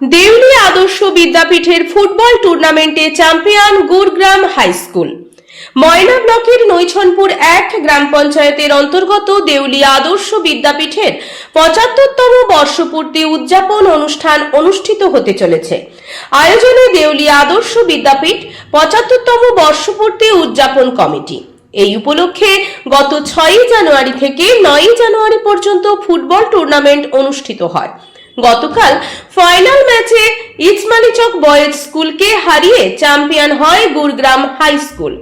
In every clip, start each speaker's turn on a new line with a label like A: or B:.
A: দেউলি আদর্শ বিদ্যাপীঠের ফুটবল টুর্নামেন্টে champion Gurgram high school. Moyna ব্লকের নৈছনপুর এক গ্রাম পঞ্চায়েতের অন্তর্গত দেউলিয়া আদর্শ বিদ্যাপীঠের পঁচাত্তরতম বর্ষপূর্তি উদযাপন অনুষ্ঠান অনুষ্ঠিত হতে চলেছে। আয়োজনে দেউলিয়া আদর্শ বিদ্যাপীঠ পঁচাত্তরতম বর্ষপূর্তি উদযাপন কমিটি। এই উপলক্ষে গত ছয়ই জানুয়ারি থেকে নয়ই জানুয়ারি পর্যন্ত ফুটবল টুর্নামেন্ট অনুষ্ঠিত হয়। গতকাল ফাইনাল ম্যাচে ইসমালিচক বয়েজ স্কুলকে হারিয়ে চ্যাম্পিয়ন হয় গুরগ্রাম হাই স্কুল।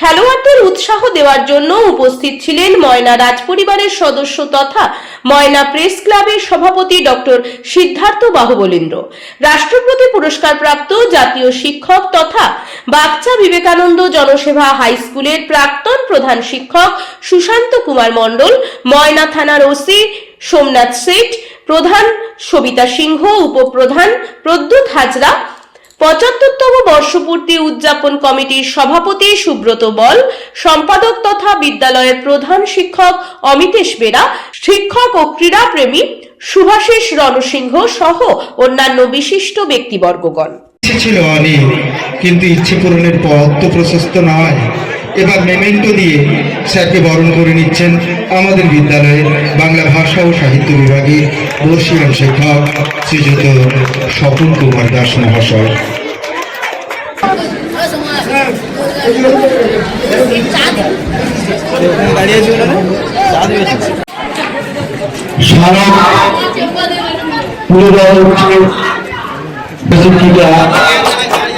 A: খেলোয়াড়দের উৎসাহ দেওয়ার জন্য উপস্থিত ছিলেন ময়না রাজপরিবারের সদস্য তথা ময়না প্রেস ক্লাবের সভাপতি ডক্টর সিদ্ধার্থ বাহুবলীন্দ্র। রাষ্ট্রপতি পুরস্কারপ্রাপ্ত জাতীয় শিক্ষক তথা বাচ্চা বিবেকানন্দ জনসেবা হাই স্কুলের প্রাক্তন প্রধান শিক্ষক সুশান্ত কুমার মণ্ডল, ময়না থানার ওসি সোমনাথ শেঠ প্রধান সবিতা সিংহ, উপপ্রধান প্রদ্যুৎ হাজরা। পঁচাত্তরতম বর্ষপূর্তি উদযাপন কমিটির সভাপতি সুব্রত বল। সম্পাদক তথা বিদ্যালয়ের প্রধান শিক্ষক অমিতেশ বেরা। শিক্ষক ও ক্রীড়াপ্রেমী সুভাষিস রণসিংহ সহ অন্যান্য বিশিষ্ট ব্যক্তিবর্গগণ।
B: ছিল অনেক, কিন্তু ইচ্ছে পূরণের পথ তো প্রশস্ত নয়। এবার মেমেন্টো দিয়ে স্যারকে বরণ করে নিচ্ছেন আমাদের বিদ্যালয়ের বাংলা ভাষা ও সাহিত্য বিভাগের বর্ষীয়ান শিক্ষক শ্রীযুত স্বপন কুমার দাস মহাশয়।
C: শিক্ষিকা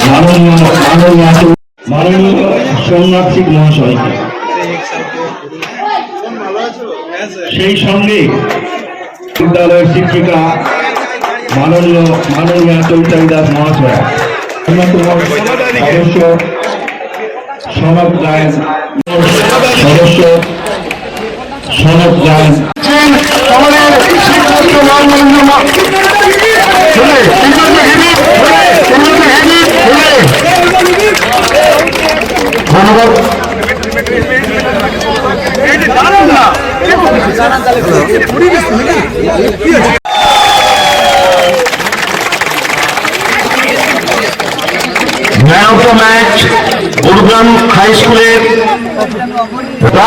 C: মাননীয় মাননীয় মাননীয় সোমনাথ সিং মহাশয়। সেই সঙ্গে বিদ্যালয়ের শিক্ষিকা মাননীয় মাননীয় চৈতালি দাস মহাশয়। অন্যতম সদস্য সনক গায়ন সদস্য সনক গায়ন আমাদের শিক্ষক মাননীয় ধন্যবাদ man of the match Gurugram high স্কুলের তা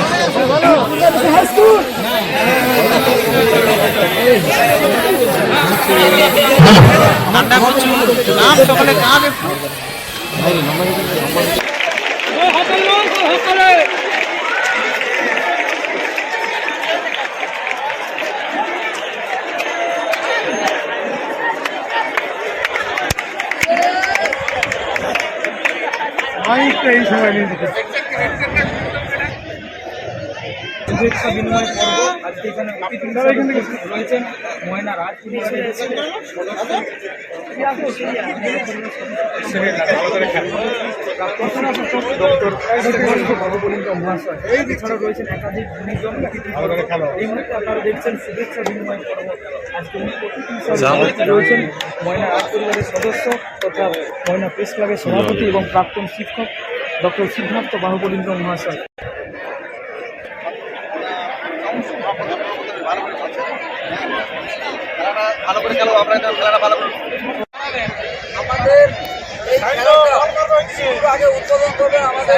C: ঠান্ডা প্রচুর নাম সকালে কাজ একটু। এই সময় নিয়ে
D: শুভেচ্ছা বিনিময় পর্ব আজকে এখানে অতিথি হিসেবে রয়েছেন ময়না রাজ মহাশয় এছাড়াও রয়েছেন একাধিক গুণীজন এই মুহূর্তে আপনারা দেখছেন শুভেচ্ছা বিনিময় পর্ব আজকে অতিথি রয়েছেন ময়না রাজ পরিবারের সদস্য তথা ময়না প্রেস ক্লাবের সভাপতি এবং প্রাক্তন শিক্ষক ডক্টর সিদ্ধার্থ বাহুবলীন্দ্র মহাশয়।
E: আমাদের এই খেলাটা শুরু আগে উদ্বোধন করবে আমাদের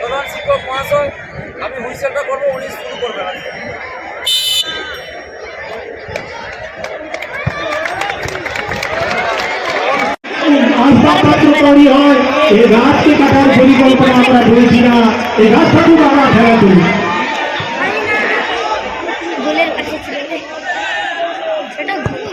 E: প্রধান শিক্ষক মহাশয়। আমি হুইসেলটা করব উনি শুরু করবেন
F: তৈরি হয় এই গাছকে কাটার পরিকল্পনা আমরা করেছি না এই গাছটাকেও আমরা ফেরা করি
G: গোলের কাছে ছিল সেটা ভুল
F: দুর্গাতে আক্রমণ সামনে যাচ্ছে হারিয়েছিলেন আবার আউট করে হেড করে দিয়ে দেওয়া হয়েছে একটা back ball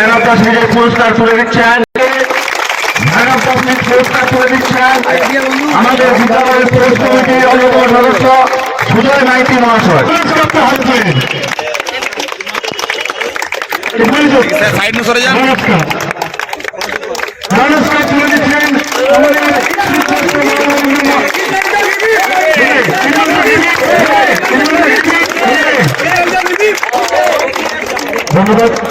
C: man of the সিরিজের পুরস্কার তুলে দিচ্ছেন। ম্যান অফ দ্য সিরিজ পুরস্কার তুলে দিচ্ছেন। আমাদের বিদ্যালয়ের পুরুষ কমিটির অন্যতম সদস্য সুজয় মাইতি মহাশয়। নমস্কার। নমস্কার তুলে দিচ্ছেন ধন্যবাদ।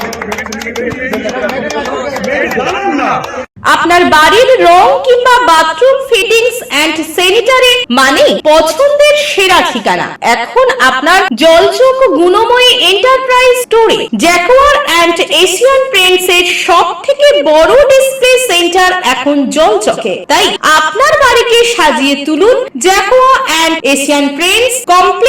A: বাড়ির রং কিংবা বাথরুম ফিটিংস এন্ড স্যানিটারি মানে পছন্দের সেরা ঠিকানা। এখন আপনার জলচোখ গুণময়ী এন্টারপ্রাইজ স্টোরে জ্যাকোয়ার এন্ড এশিয়ান পেন্টস এর সব থেকে বড় ডিসপ্লে সেন্টার এখন জলচকে। তাই আপনার বাড়িকে সাজিয়ে তুলুন Jaquar and Asian Paints complete